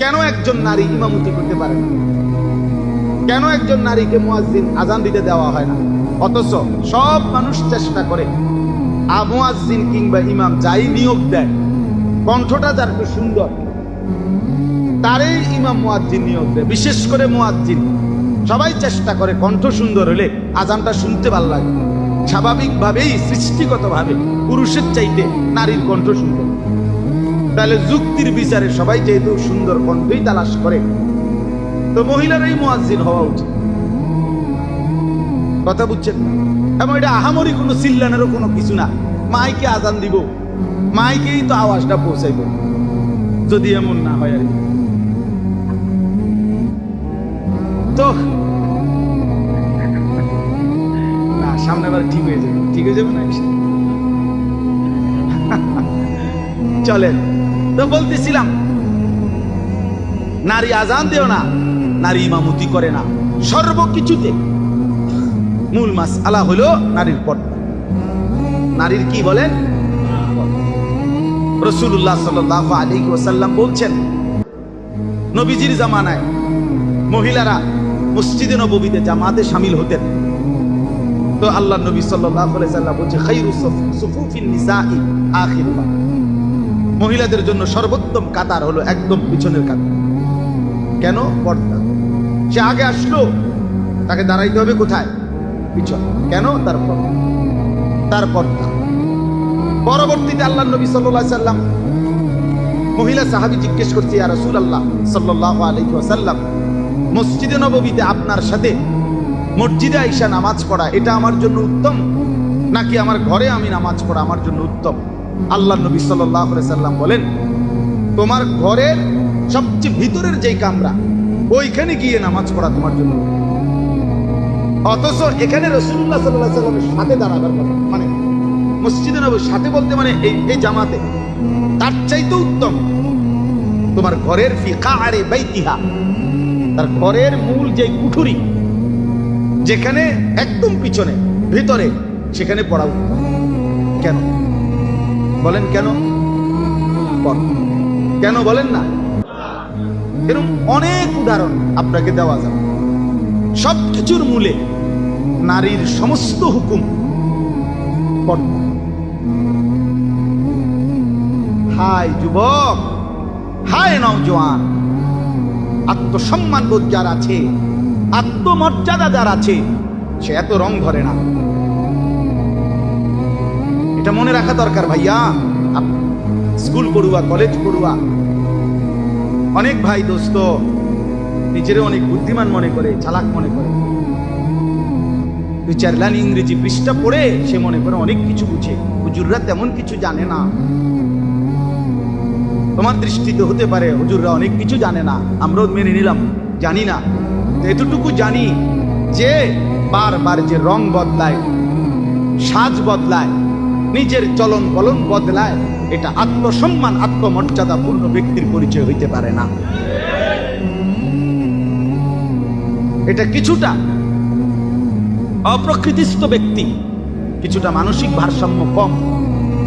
কেন একজন নারী ইমামতি করতে পারে না? কেন একজন নারীকে মুয়াজ্জিন আজান দিতে দেওয়া হয় না? অথচ সব মানুষ চেষ্টা করে মুয়াজ্জিন কিংবা ইমাম যাই নিয়োগ দেয়, কণ্ঠটা যার একটু সুন্দর, তারই ইমাম মুয়াজ্জিন নিয়োগ দেয়। বিশেষ করে মুয়াজ্জিন, সবাই চেষ্টা করে কণ্ঠ সুন্দর হলে আজানটা শুনতে ভালো লাগে। স্বাভাবিকভাবেই সৃষ্টিগতভাবে পুরুষের চাইতে নারীর কণ্ঠ সুন্দর। তাহলে যুক্তির বিচারে সবাই যেহেতু সুন্দর কণ্ঠই তালাশ করে, তো মহিলারাই মুয়াজ্জিন হওয়া উচিত। কথা বুঝছেন? এবং এটা আহামরি কোনো চিল্লানেরও কোনো কিছু না। মাইকে আজান দিব, মাইকেই তো আওয়াজটা পৌঁছাইব। যদি এমন না হয় আর তো, না, সামনে আবার ঠিক হয়ে যাবে। ঠিক হয়ে যাবে না চলেন। তো বলতেছিলাম, নারী আজান দেও না, নারী ইমামতি করে না, সর্বকিছুতে। মূল মাস আলা হলো নারীর পর্দা নারীর কি বলেন? রসুল্লাহ সাল্লাহ আলী ওসাল্লাম বলছেন, নবীজির জামানায় মহিলারা মসজিদে নবীতে জামাতে সামিল হতেন। তো আল্লাহ নবী সাল্লাহ বলছে খাইরু সুফুফিন মহিলাদের জন্য সর্বোত্তম কাতার হলো একদম পিছনের কাতার। কেন? পর্দা। সে আগে আসলো, তাকে দাঁড়াইতে হবে কোথায়? পিছন। কেন? তার পর্দা। তার পর্দা। পরবর্তীতে আল্লাহ নবী সাল্লাহ সাল্লাম মহিলা সাহাবি জিজ্ঞেস করছে আর রাসূল আল্লাহ সাল্লাহ আলাইহি ওয়াসাল্লাম, মসজিদে নববীতে আপনার সাথে মসজিদে আইসা নামাজ পড়া, এটা আমার জন্য উত্তম? নাকি আমার ঘরে আমি নামাজ পড়া আমার জন্য উত্তম? আল্লাহ নবী সাল্লাম বলেন, তোমার ঘরের সবচেয়ে ভিতরের যেই কামরা, ওইখানে গিয়ে নামাজ পড়া তোমার জন্য। অথচ এখানে রসুল্লাহ সাল্লাহ সাল্লামের সাথে দাঁড়াবার কথা মানে মসজিদে নবীর সাথে বলতে মানে এই এই জামাতে, তার চাইতে উত্তম। তোমার ঘরের ফিকা আরে বাইতিহা, তার ঘরের মূল যে কুঠুরি, যেখানে একদম পিছনে, ভিতরে, সেখানে পড়া উত্তম। কেন? বলেন কেন? কেন বলেন না? এরকম অনেক উদাহরণ আপনাকে দেওয়া যাবে। সবকিছুর মূলে নারীর সমস্ত হুকুম হাই যুবক হায় নওজোয়ান আত্মসম্মান বোধ যার আছে, আত্মমর্যাদা যার আছে, সে এত রং ধরে না। এটা মনে রাখা দরকার, ভাইয়া। স্কুল পড়ুয়া, কলেজ পড়ুয়া। অনেক ভাই দোস্ত নিজেরে অনেক বুদ্ধিমান মনে করে, চালাক মনে করে। দুই ইংরেজি পৃষ্ঠা পড়ে সে মনে করে অনেক কিছু বুঝে। হুজুররা তেমন কিছু জানে না। তোমার দৃষ্টিতে হতে পারে হুজুররা অনেক কিছু জানে না। আমরাও মেনে নিলাম, জানি না। এতটুকু জানি যে বারবার যে রং বদলায়, সাজ বদলায় নিজের চলন বলন বদলায়, এটা আত্মসম্মান, আত্মমর্যাদা পূর্ণ ব্যক্তির পরিচয় হইতে পারে না। এটা কিছুটা অপ্রকৃতিস্থ ব্যক্তি, কিছুটা মানসিক ভারসাম্য কম,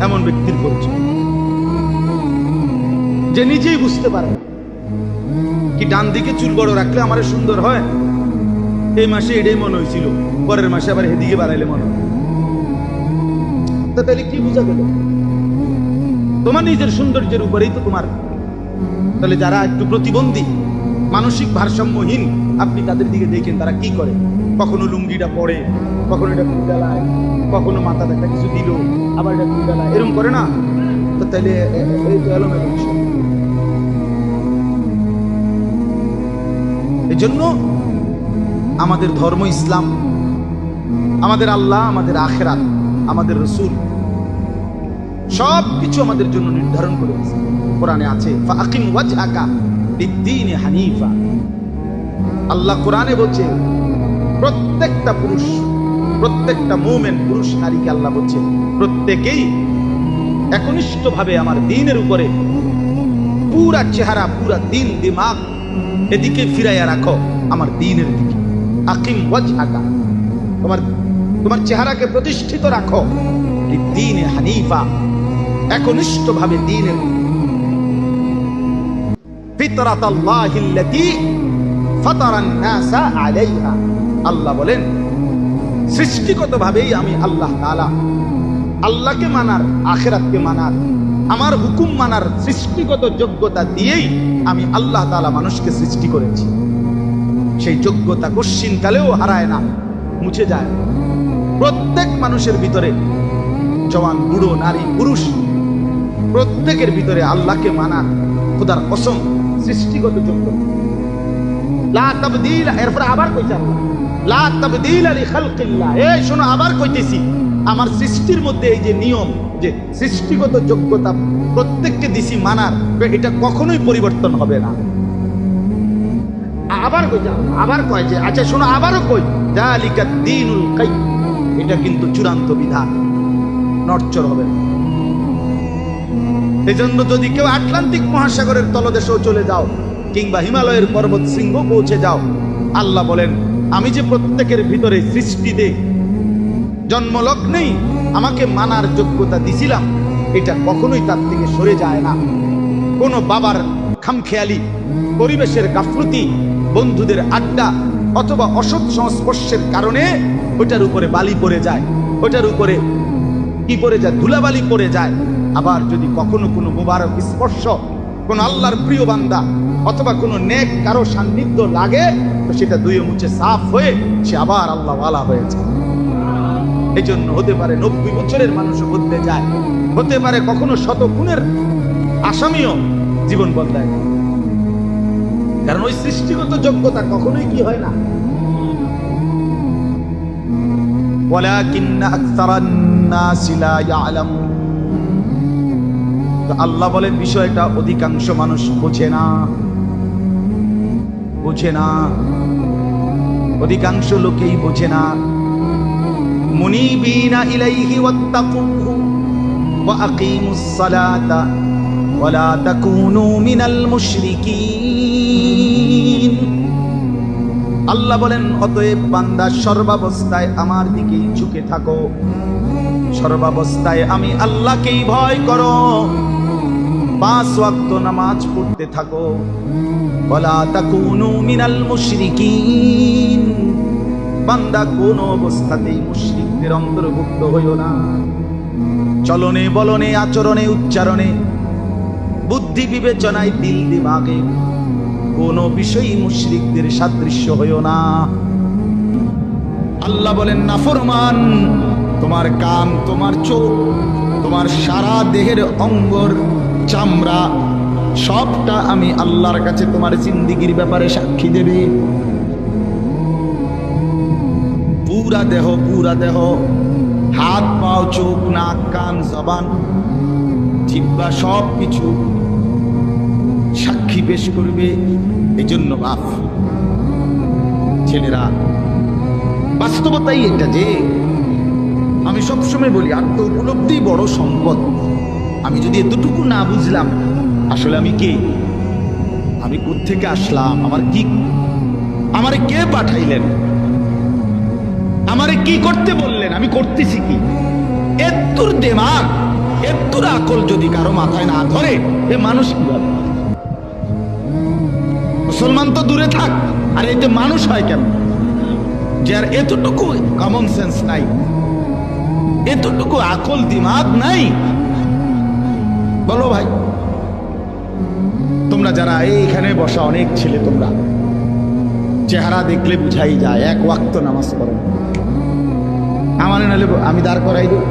এমন ব্যক্তির পরিচয়। যে নিজেই বুঝতে পারে কি ডান দিকে চুল বড় রাখলে আমার সুন্দর হয়? এই মাসে এটাই মনে হয়েছিল পরের মাসে আবার এদিকে বাড়াইলে মনে হয়। তাহলে কি বোঝা গেল তোমার নিজের সৌন্দর্যের উপরেই তো তোমার। তাহলে যারা একটু প্রতিবন্ধী, মানসিক ভারসাম্যহীন, আপনি তাদের দিকে দেখেন, তারা কি করে? কখনো লুঙ্গিটা পরে, কখনো এটা কুন্ডালায় কখনো মাথা দেখা কিছু দিল, আবার এটা কুন্ডালায় এরকম করে না? তো তাহলে এই। এই জন্য আমাদের ধর্ম ইসলাম, আমাদের আল্লাহ, আমাদের আখেরাত আমাদের রসুল সব কিছু আমাদের জন্য নির্ধারণ করে দিয়েছে। কোরআনে আছে হানিফা আল্লাহ কোরআনে বলছে, প্রত্যেকটা পুরুষ, প্রত্যেকটা মুমিন পুরুষ নারীকে আল্লাহ বলছে, প্রত্যেকেই একনিষ্ঠভাবে আমার দিনের উপরে পুরা চেহারা, পুরা দিন, দিমাগ এদিকে ফিরাইয়া রাখো আমার দিনের দিকে আকিম ওয়াজহাকা তোমার তোমার চেহারাকে প্রতিষ্ঠিত রাখো। দিন হানিফা দিনের ফিতরাতাল্লাহিল্লাতী ফাতারান নাসা আল্লাহ বলেন, সৃষ্টিগতভাবেই আমি আল্লাহ তাআলা। আল্লাহকে মানার, আখেরাতকে মানার, আমার হুকুম মানার সৃষ্টিগত যোগ্যতা দিয়েই আমি আল্লাহ তাআলা মানুষকে সৃষ্টি করেছি। সেই যোগ্যতা কশ্চিন কালেও হারায় না, মুছে যায়। প্রত্যেক মানুষের ভিতরে জওয়ান, বুড়ো, নারী, পুরুষ, প্রত্যেকের ভিতরে আল্লাহকে মানার খোদার কসম সৃষ্টিগত এরপর আবার এটা কখনোই পরিবর্তন হবে না। আবার আবার কয় যে আচ্ছা শোনো, আবারও কই জালিকা এটা কিন্তু চূড়ান্ত বিধান। নড়চড় হবে না। এজন্য যদি কেউ আটলান্টিক মহাসাগরের তলদেশেও চলে যাও, কিংবা হিমালয়ের পর্বত শৃঙ্গ পৌঁছে যাও, আল্লাহ বলেন, আমি যে প্রত্যেকের ভিতরে সৃষ্টি দে জন্মলগ্নেই আমাকে মানার যোগ্যতা দিছিলাম, এটা কখনোই তার থেকে সরে যায় না। কোনো বাবার খামখেয়ালি, পরিবেশের গাফলতি, বন্ধুদের আড্ডা, অথবা অসৎ সংস্পর্শের কারণে ওটার উপরে বালি পড়ে যায়। ওটার উপরে কি পড়ে যায়? ধুলাবালি পড়ে যায়। আবার যদি কখনো কোনো মুবারক স্পর্শ, কোন আল্লাহর প্রিয় বান্দা অথবা কোনো নেক কারও সান্নিধ্য লাগে, তো সেটা দুয়ে মুছে সাফ হয়ে সে আবার আল্লাহ ওয়ালা হয়ে যায়। এই জন্য হতে পারে নব্বই বছরের মানুষও বদলে যায়। হতে পারে কখনো শত খুনের আসামিও জীবন বদলায়। কারণ ওই সৃষ্টিগত যোগ্যতা কখনোই কি হয় না? আল্লাহ বলেন বিষয়টা অধিকাংশ মানুষ বোঝে না। বোঝে না। অধিকাংশ লোকেই বোঝে না। মুনিবিনা আল্লাহ বলেন, অতএব বান্দা, সর্বাবস্থায় আমার দিকেই ঝুঁকে থাকো। সর্বাবস্থায় আমি আল্লাহকেই ভয় করো। পাঁচ ওয়াক্ত নামাজ পড়তে থাকো। বলা তাকুনু মিনাল মুশরিকিন। বান্দা, কোন অবস্থাতেই মুশরিকদের অন্তর্ভুক্ত হইও না। চলনে, বলনে, আচরণে, উচ্চারণে, বুদ্ধি বিবেচনায় দিল দিমাগে কোন বিষয়ই মুশরিকদের সাদৃশ্য হইও না। আল্লাহ বলেন, নাফরমান, তোমার কান, তোমার চোখ, তোমার সারা দেহের অঙ্গর চামড়া, সবটা আমি আল্লাহর কাছে তোমার জিন্দিগির ব্যাপারে সাক্ষী দেবে। পুরা দেহ পুরা দেহ, হাত, পাও, চোখ, নাক, কান, জবান জিব্বা সব কিছু সাক্ষী পেশ করবে এই জন্য বাপ, ছেলেরা, বাস্তবতাই এটা যে, আমি সবসময় বলি আত্ম উপলব্ধি বড় সম্পদ। আমি যদি এতটুকু না বুঝলাম, আসলে আমি কে? আমি থেকে আসলাম? আমার কি, আমারে কে পাঠাইলেন? আমারে কি করতে বললেন? আমি করতেছি কি? এত্তুর দেমাগ এত্তুর আকল যদি কারও মাথায় না ধরে, এ মানুষ কীভাবে? মুসলমান তো দূরে থাক, আর এতে মানুষ হয় কেন যার এতটুকু কমন সেন্স নাই, এতটুকু আকল দিমাগ নাই। বলো ভাই, তোমরা যারা এইখানে বসা অনেক ছেলে তোমরা, চেহারা দেখলে বুঝাই যায়, এক ওয়াক্ত নামাজ পড়ো। আমার নাহলে আমি দাঁড় করাই দেব।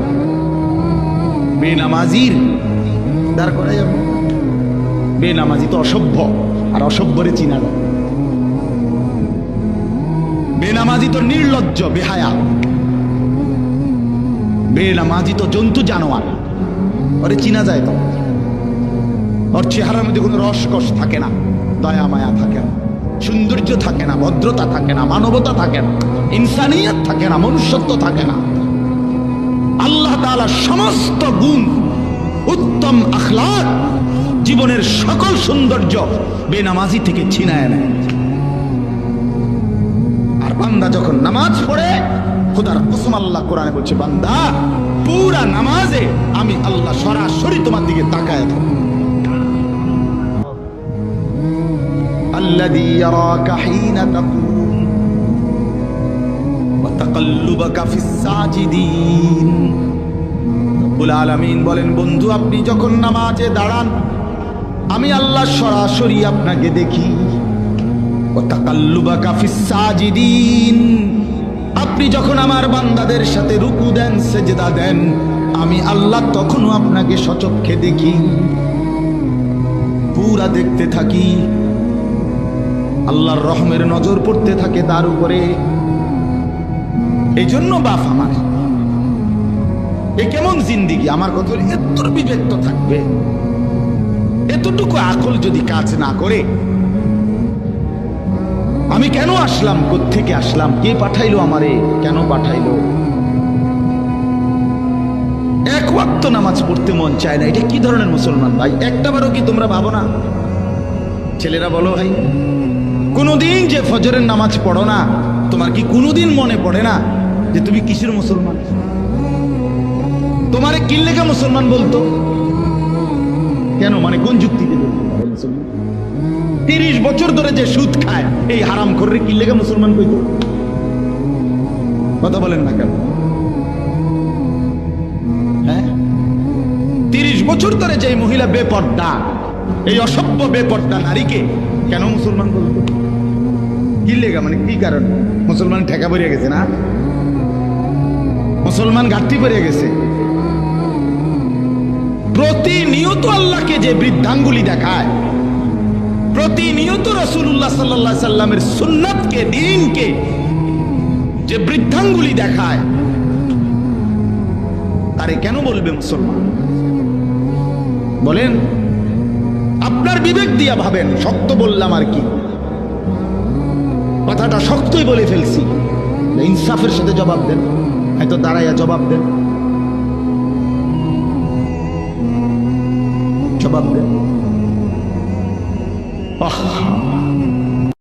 বেনামাজির, দাঁড় করাই যাব বেনামাজি তো অসভ্য। আর অসভ্যরে চিনা যায় বেনামাজি তো নির্লজ্জ, বেহায়া। বেনামাজি তো জন্তু জানোয়ার। ওরে চিনা যায় তো। ওর চেহারার মধ্যে কোনো রসকস থাকে না দয়া মায়া থাকে না, সৌন্দর্য থাকে না, ভদ্রতা থাকে না, মানবতা থাকে না, ইনসানিয়ত থাকে না, মনুষ্যত্ব থাকে না। আল্লাহ তাআলা সমস্ত গুণ উত্তম আখলাক জীবনের সকল সৌন্দর্য বেনামাজি থেকে ছিনায় নেয় আর বান্দা যখন নামাজ পড়ে খোদার কসম আল্লাহ কোরআনে বলছে বান্দা পুরা নামাজে আমি আল্লাহ সরাসরি তোমার দিকে তাকায় থাকি الذي يراك حين تقوم وتقلبك في الساجدين রব্বুল আলামিন বলেন বন্ধু আপনি যখন নামাজে দাঁড়ান আমি আল্লাহ সরাসরি আপনাকে দেখি। আপনি যখন আমার বান্দাদের সাথে রুকু দেন, সেজেদা দেন, আমি আল্লাহ তখনও আপনাকে সচক্ষে দেখি। পুরা দেখতে থাকি। আল্লাহর রহমের নজর পড়তে থাকে তার উপরে। এই জন্য বাপ আমার। এ কেমন জিন্দিগি? আমার কথা এত বিবেক তো থাকবে। এতটুকু আকল যদি কাজ না করে, আমি কেন আসলাম? থেকে আসলাম? কে পাঠাইলো আমারে? কেন পাঠাইলো? এক ওয়াক্ত নামাজ পড়তে মন চায় না। এটা কি ধরনের মুসলমান ভাই? একটাবারও কি তোমরা ভাবো না? ছেলেরা বলো ভাই, কোনোদিন যে ফজরের নামাজ পড়ো না, তোমার কি কোনোদিন মনে পড়ে না যে তুমি কিসের মুসলমান? তোমারে কিল্লেখা মুসলমান বলতো? কেন? মানে কোন যুক্তিতে তিরিশ বছর ধরে যে সুদ খায়, এই হারাম করে কিল্লেখা মুসলমান কইতো? কথা বলেন না কেন? হ্যাঁ? তিরিশ বছর ধরে যে মহিলা বেপর্দা, এই অসভ্য বেপর্দা নারীকে কেন মুসলমান বলতো? কি লেগা? মানে কি কারণ? মুসলমান ঠেকা পড়িয়া গেছে না? মুসলমান ঘাটতি পড়িয়া গেছে। প্রতিনিয়ত আল্লাহকে যে বৃদ্ধাঙ্গুলি দেখায়, প্রতিনিয়ত রসুল্লাহ সাল্লাহ সাল্লামের সুন্নাতকে, দিনকে যে বৃদ্ধাঙ্গুলি দেখায়, তারে কেন বলবে মুসলমান? বলেন, আপনার বিবেক দিয়া ভাবেন শক্ত বললাম আর কি? কথাটা শক্তই বলে ফেলছি। ইনসাফের সাথে জবাব দেন, হয়তো দাঁড়াইয়া জবাব দেন। জবাব দেন আহা!